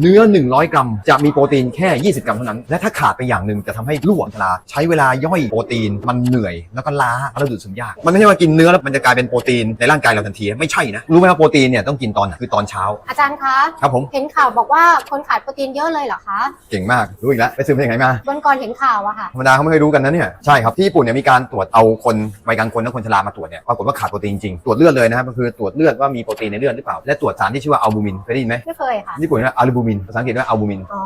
เนื้อ 100 กรัม จะมีโปรตีนแค่ 20 กรัมเท่านั้น และถ้าขาดไปอย่างหนึ่งจะทำให้รั่วชราใช้เวลาย่อยโปรตีนมันเหนื่อยแล้วก็ล้าแล้วดูดซึมยาก มันไม่ใช่ว่ากินเนื้อแล้วมันจะกลายเป็นโปรตีนในร่างกายเราทันที ไม่ใช่นะ รู้ไหมว่าโปรตีนเนี่ยต้องกินตอนไหนคือตอนเช้า อาจารย์คะ ครับผม เห็นข่าวบอกว่าคนขาดโปรตีนเยอะเลยเหรอคะ เก่งมากรู้อีกแล้วไปซื้อมาจากไหนมาวันก่อนเห็นข่าวอะค่ะ ธรรมดาเขาไม่เคยรู้กันนะเนี่ย ใช่ครับที่ญี่ปุ่นเนี่ยมีการตรวจเอาคนวัยกลางคนและคนชรามาตรวจเนี่ยปรากฏว่าขาดโปรตีนจริงตรวจเลือดเลยนะครับก็คือตรวจเลือดว่ามีโปรตีนในเลือดหรือเปล่าและตรวจสารที่ชื่อว่าอัลบูมินเคยได้ยินไหมไม่เคยค่ะญี่ปุ่นเรียกว่าอัลบูมินภาษาอังกฤษว่าอัลบูมินอ๋อ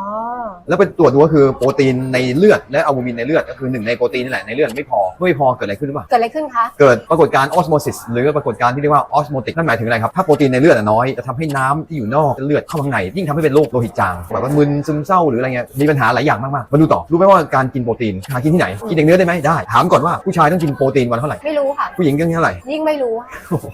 แล้วไปตรวจดูก็คือโปรตีนในเลือดและอัลบูมินในเลือดก็คือหนึ่งในโปรตีนนี่แหละในเลือดไม่พอเมื่อไม่พอเกิดอะไรขึ้นหรือเปล่าเกิดอะไรขึ้นคะ เกิดปรากฏการณ์ออสโมซิสหรือปรากฏการณ์ที่เรียกว่าออสโมติกนั่นหมายถึงอะไรครับถ้าโปรตีนในเลือดน้อยจะทำให้น้ำที่อยู่นอกเลือดเข้าข้างในยิ่งทำให้เป็นโรคโลหิตจางแบบว่ามึนซึมเศร้าหรืออะไรเงี้ยมีปัญหาหลายอย่างมากๆมาดูต่อรู้ไหมว่าการกินโปรตีนหากินที่ไหนกินอย่างเนื้อได้ไหมได้ถามก่อนว่าผู้ชายต้องกินโปรตีนวันเท่าไหร่ไม่รู้ค่ะผู้หญิงต้องกินเท่าไหร่ยิ่งไม่รู้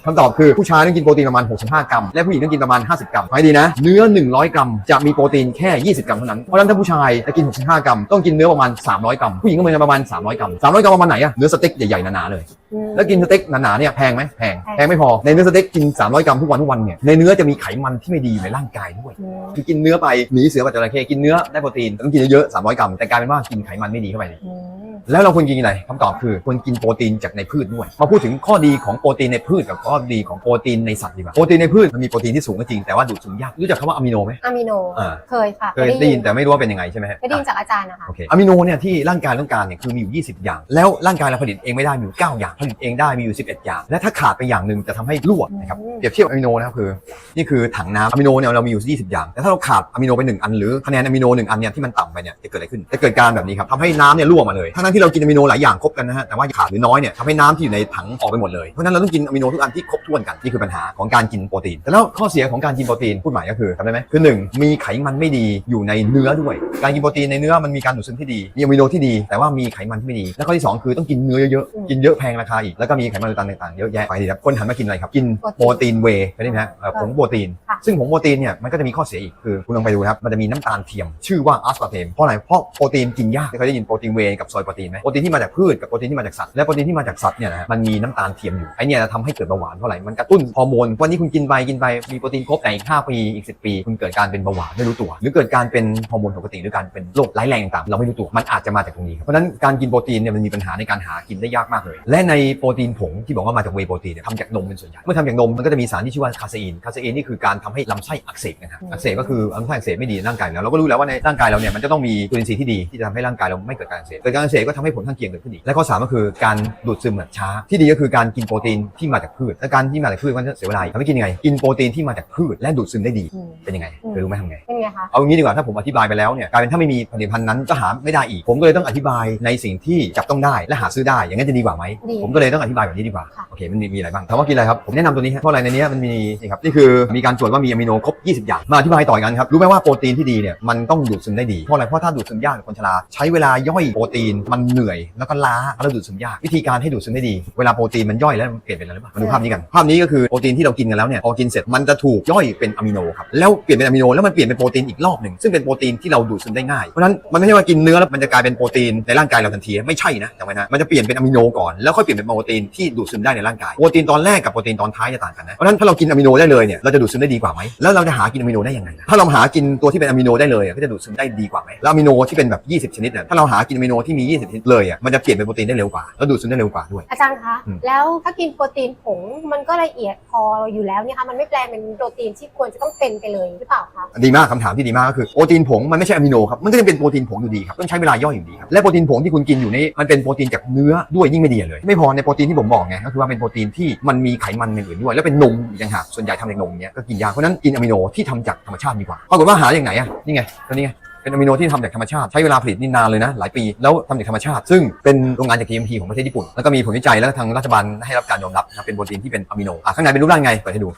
คำตอบคือผู้ชายต้องกินโปรตีนประมาณ 65 กรัม และผู้หญิงต้องกินประมาณ 50 กรัมฟังให้ดีนะ เนื้อ 100 กรัมจะมีโปรตีนแค่ 20 กรัมเท่านั้นเพราะนั้นถ้าผู้ชายจะกิน 65 กรัม ต้องกินเนื้อประมาณ 300 กรัม ผู้หญิงก็เป็นประมาณ 300 กรัม 300 กรัมประมาณไหนอะเนื้อสเต็กใหญ่ๆ หนาๆ เลย อืม แล้วกินสเต็กหนาๆ เนี่ยแพงไหมแพง แพง แพงไม่พอ ในเนื้อสเต็กกิน 300 กรัมทุกวันทุกวันเนี่ย ในเนื้อจะมีไขมันที่ไม่ดีอยู่ในร่างกายด้วย อืมคือกินเนื้อไปหนีเสือปัจจระเข้กินเนื้อได้โปรตีนแต่ต้องกินเยอะๆ300 กรัม แต่กลายเป็นว่ากินไขมันไม่ดีเข้าไป อืม แล้วเราควรกินอะไรคำตอบคือควรกินโปรตีนจากในพืชด้วยมาพูดถึงข้อดีของโปรตีนในพืชกับข้อดีของโปรตีนในสัตว์ดีกว่าโปรตีนในพืชมันมีโปรตีนที่สูงก็จริงแต่ว่าดูดซึมยากรู้จักคำว่าอะมิโนไหมอะมิโนอ่าเคยค่ะเคยได้ยินแต่ไม่รู้ว่าเป็นยังไงใช่ไหมฮะเคยได้ยินจากอาจารย์นะคะโอเคอะมิโนเนี่ยที่ร่างกายต้องการเนี่ยคือมีอยู่ 20 อย่าง แล้วร่างกายเราผลิตเองไม่ได้มีอยู่9อย่างผลิตเองได้มีอยู่ 11 อย่าง และถ้าขาดไปอย่างหนึ่งจะทำให้รั่วนะครับอืมเปรียบเทียบอะมิโนนะครับคือนี่คือถังน้ำอะมิโนเนี่ยเรามีอยู่ 20 อย่างแต่ถ้าเราขาดอะมิโนไปหนึ่งอันหรือคะแนนอะมิโนหนึ่งอันเนี่ยที่มันต่ำไปเนี่ยจะเกิดอะไรขึ้นจะเกิดการแบบนี้ครับทำให้น้ำเนี่ยรั่วมาเลยทั้งๆที่เรากินอะมิโนหลายอย่างครบกันนะฮะแต่ว่าขาดหรือน้อยเนี่ยทำให้น้ำที่อยู่ในถังออกไปหมดเลยเพราะฉะนั้นเราต้องกินอะมิโนทุกอันที่ครบถ้วนกันนี่คือปัญหาของการกินโปรตีนแต่แล้วข้อเสียของการกินโปรตีนพูดหมายก็คือจำได้ไหมคือหนึ่งมีไขมันไม่ดีอยู่ในเนื้อด้วย การกินโปรตีนในเนื้อมันมีการดูดซึมที่ดีมีอะมิโนที่ดี แต่ว่ามีไขมันที่ไม่ดี และข้อที่สองคือต้องกินเนื้อเยอะอืมๆกินเยอะแพงราคาอีกแล้วก็มีไขมันต่างๆเยอะแยะไปดีครับคนหันมากินอะไรครับกินโปรตีนเวย์ได้ไหมฮะเอ่อผงโปรตีนค่ะซึ่งผงโปรตีนเนี่ยมันก็จะมีข้อเสียอีกคือคุณลองไปดูนะครับมันจะมีน้ำตาลเทียม ชื่อว่าอัสปาร์เทมเพราะอะไรเพราะโปรตีนกินยากเคยได้ยินโปรตีนเวย์กับซอยโปรตีนไหมโปรตีนที่มาจากพืชกับโปรตีนที่มาจากสัตว์และโปรตีนที่มาจากสัตว์เนี่ยนะฮะมันมีน้ำตาลเทียมอยู่ไอเนี่ยจะทำให้เกิดเบาหวานเพราะอะไรมันกระตุ้นฮอร์โมนวันนี้คุณกินไปกินไปมีโปรตีนครบแต่อีก5ปีอีก 10 ปี คุณเกิดการเป็นเบาหวานไม่รู้ตัว หรือเกิดการเป็นฮอร์โมนปกติหรือการเป็นโรคร้ายแรงต่างๆเราไม่รู้ตัวมันอาจจะมาจากตรงนี้ครับเพราะฉะนั้นการกินโปรตีนเนี่ยมันมีปัญหาในการหากินได้ยากมากเลย และในโปรตีนผงที่บอกว่ามาจากเวย์โปรตีนเนี่ยทำจากนมเป็นส่วนใหญ่เมื่อทำจากนมมันก็จะมีสารที่ชื่อว่าคาเซอีนคาเซอีนนี่คือการทำให้ลำไส้อักเสบนะครับอืมอักเสบก็คือลำไส้อักเสบไม่ดีในร่างกายอยู่แล้วเราก็รู้แล้วว่าในร่างกายเราเนี่ยมันจะต้องมีจุลินทรีย์ที่ดีที่จะทำให้ร่างกายเราไม่เกิดการอักเสบเกิดการอักเสบก็ทำให้ผลข้างเคียงเกิดขึ้นอีกและข้อสามก็คือการดูดซึมแบบช้า ที่ดีก็คือการกินโปรตีนที่มาจากพืชและการที่มาจากพืชมันจะเสียเวลาอีกทำให้กินยังไงกินโปรตีนที่มาจากพืชและดูดซึมได้ดีอืม เป็นยังไงอืมเคยรู้ไหมทำไง เป็นไงคะ เอางี้ดีกว่าถ้าผมอธิบายไปแล้วเนี่ยกลายเป็นถ้าไม่มีผลิตภัณฑ์นั้นก็หาไม่ได้อีก ผมก็เลยต้องอธิบายในสิ่งที่จับต้องได้และหาซื้อได้ อย่างนั้นจะดีกว่าไหมดีผมก็เลยต้องอธิบายแบบนี้ดีกว่าค่ะ โอเคมันมีมีอะไรบ้างถามว่ากินอะไรครับผมแนะนำตัวนี้ฮะเพราะอะไรในนี้มันมีนี่ครับนี่คือมีการตรวจว่ามีอะมิโนครบ 20 อย่างมาอธิบายต่อกันครับรู้ไหมว่าโปรตีนที่ดีเนี่ยมันต้องดูดซึมได้ดีเพราะอะไรเพราะถ้าดูดซึมยากหรือคนชราใช้เวลาย่อยโปรตีนมันเหนื่อยแล้วก็ล้าแล้วดูดซึมยากวิธีการให้ดูดซึมได้ดีเวลาโปรตีนมันย่อยแล้วมันเปลี่ยนเป็นอะไรหรือเปล่ามาดูภาพนี้กันภาพนี้ก็คือโปรตีนที่เรากินกันแล้วเนี่ยพอกินเสร็จมันจะถูกย่อยเป็นอะมิโนครับแล้วเปลี่ยนเป็นอะมิโนแล้วมันเปลี่ยนเป็นโปรตีนอีกรอบหนึ่งซึ่งเป็นโปรตีนที่เราดูดซึมได้ง่ายเพราะฉะนั้นมันไม่ใช่ว่ากินเนื้อแล้วมันจะกลายเป็นโปรตีนในร่างกายเราทันทีไม่ใช่นะจำไว้นะมันจะเปลี่ยนเป็นอะมิโนก่อนแล้วค่อยเปลี่ยนเป็นโปรตีนที่ดูดซึมได้ในร่างกายโปรตีนตอนแรกกับโปรตีนตอนท้ายจะต่างกันนะเพราะฉะนั้นถ้าเรากินอะมิโนได้เลยเนี่ยเราจะดูดซึมได้ดีกว่าไหมแล้วเราจะหากินอะมิโนได้ยังไงล่ะถ้าเราหากินตัวที่เป็นอะมิโนได้เลยอะก็จะดูดซึมได้ดีกว่าไหมแล้วอะมิโนที่เป็นแบบ 20 ชนิดเนี่ยถ้าเราหากินอะมิโนที่มี 20ชนิดเลยอะมันจะเปลี่ยนเป็นโปรตีนได้เร็วกว่าแล้วดูดซึมได้เร็วกว่าด้วย อาจารย์คะอืม แล้วถ้ากินโปรตีนผงมันก็ละเอียดพออยู่แล้วเนี่ยคะมันไม่แปลงเป็นโปรตีนที่ควรจะต้องเป็นไปเลยหรือเปล่าคะดีมากคำถามที่ดีมากก็คือโปรตีนผงมันไม่ใช่อะมิโนครับมันก็จะเป็นโปรตีนผงอยู่ดีครับต้องใช้เวลาย่อยอยู่ดีครับและโปรตีนผงที่คุณกินอยู่นี่มันเป็นโปรตีนจากเนื้อด้วยยิ่งไม่ดีเลย ไม่พอในโปรตีนที่ผมบอกไงก็คือว่าเป็นโปรตีนที่มันมีไขมันอย่างอื่นด้วย แล้วเป็นนมอีกต่างหากส่วนใหญ่ทำจากนมเนี้ยก็กินยากเพราะฉะนั้นกินอะมิโนที่ทำจากธรรมชาติดีกว่าปรากฏว่าหาอย่างไหนอะนี่ไงตัวนี้ไง เป็นอะมิโนที่ทำจากธรรมชาติใช้เวลาผลิตนี่นานเลยนะ หลายปีแล้วทำจากธรรมชาติ ซึ่งเป็นโรงงานจาก TMT ของประเทศญี่ปุ่น แล้วก็มีผลวิจัยแล้วก็ทางรัฐบาลให้รับการยอมรับนะเป็นโปรตีนที่เป็นอะมิโนอะข้างในเป็นรูปร่างไงเปิดให้ดู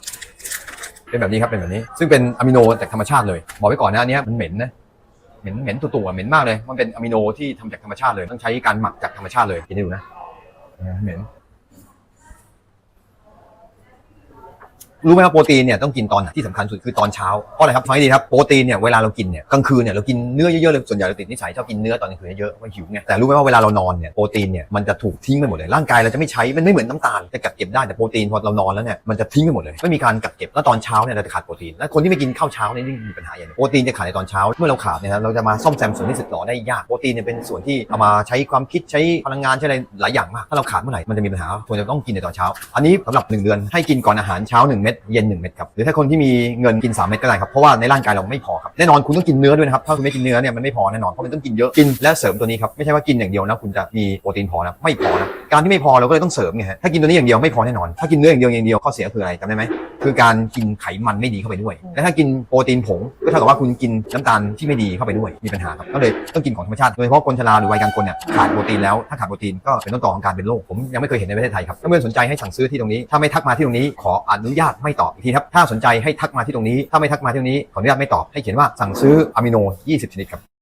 เป็นแบบนี้ครับเป็นแบบนี้ ซึ่งเป็นอะมิโนจากธรรมชาติเลยบอกไว้ก่อนนะอันเนี้ยมันเหม็นนะเหม็นเหม็นตัวตัวๆเหม็นมากเลย มันเป็นอะมิโนที่ทำจากธรรมชาติเลยต้องใช้การหมักจากธรรมชาติเลยกินให้ดูนะเหม็น รู้ไหมว่าโปรตีนเนี่ยต้องกินตอนไหนที่สำคัญสุดคือตอนเช้าเพราะอะไรครับฟังให้ดีครับโปรตีนเนี่ยเวลาเรากินเนี่ยกลางคืนเนี่ยเรากินเนื้อเยอะๆเลยส่วนใหญ่เราติดนิสัยชอบกินเนื้อตอนกลางคืนเยอะเพราะหิวไงแต่รู้ไหมว่าเวลาเรานอนเนี่ยโปรตีนเนี่ยมันจะถูกทิ้งไปหมดเลยร่างกายเราจะไม่ใช้มันไม่เหมือนน้ำตาลจะกักเก็บได้แต่โปรตีนพอเรานอนแล้วเนี่ยมันจะทิ้งไปหมดเลยไม่มีการกักเก็บแล้วตอนเช้าเนี่ยเราจะขาดโปรตีนและคนที่ไม่กินข้าวเช้าเนี่ยนี่มีปัญหาอย่างหนึงโปรตีนจะขาดในตอนเช้าเมื่อเราขาดเนี่ยนะเราจะมาซ่อมแซมส่วนที่สึกหรอได้ยากโปรตีนเนี่ยเป็นส่วนที่เอามาใช้ความคิดใช้พลังงานใช้อะไรหลายอย่างมากถ้าเราขาดเมื่อไหร่มันจะมีปัญหาควรจะต้องกินในตอนเช้า อันนี้สำหรับ 1 เดือนให้กินก่อนอาหารเช้า 1 เม็ดเย็น1เม็ดครับหรือถ้าคนที่มีเงินกิน 3 เม็ดก็ได้ครับเพราะว่าในร่างกายเราไม่พอครับแน่นอนคุณต้องกินเนื้อด้วยนะครับถ้าคุณไม่กินเนื้อเนี่ยมันไม่พอแน่นอนเพราะมันต้องกินเยอะกินและเสริมตัวนี้ครับไม่ใช่ว่ากินอย่างเดียวนะคุณจะมีโปรตีนพอนะไม่พอนะการที่ไม่พอเราก็เลยต้องเสริมไงฮะถ้ากินตัวนี้อย่างเดียวไม่พอแน่นอนถ้ากินเนื้ออย่างเดียวอย่างเดียวข้อเสียคืออะไรจำได้ไหม คือการกินไขมันไม่ดีเข้าไปด้วย และถ้ากินโปรตีนผงก็เท่ากับว่าคุณกินน้ำตาลที่ไม่ดีเข้าไปด้วยมีปัญหาครับก็เลยต้องกินของธรรมชาติโดยเฉพาะคนชราหรือวัยกลางคนเนี่ยขาดโปรตีนแล้วถ้าขาดโปรตีนก็เป็นต้นตอของการเป็นโรคผมยังไม่เคยเห็นในประเทศไทยครับถ้าเพื่อนสนใจให้สั่งซื้อที่ตรงนี้ถ้าไม่ทักมาที่ตรงนี้ขออนุญาตไม่ตอบอีกทีครับถ้าสนใจให้ทักมาที่ตรงนี้ ถ้าไม่ทักมาที่ตรงนี้ขออนุญาตไม่ตอบให้เขียนว่าสั่งซื้ออะมิโน 20 ชนิดครับ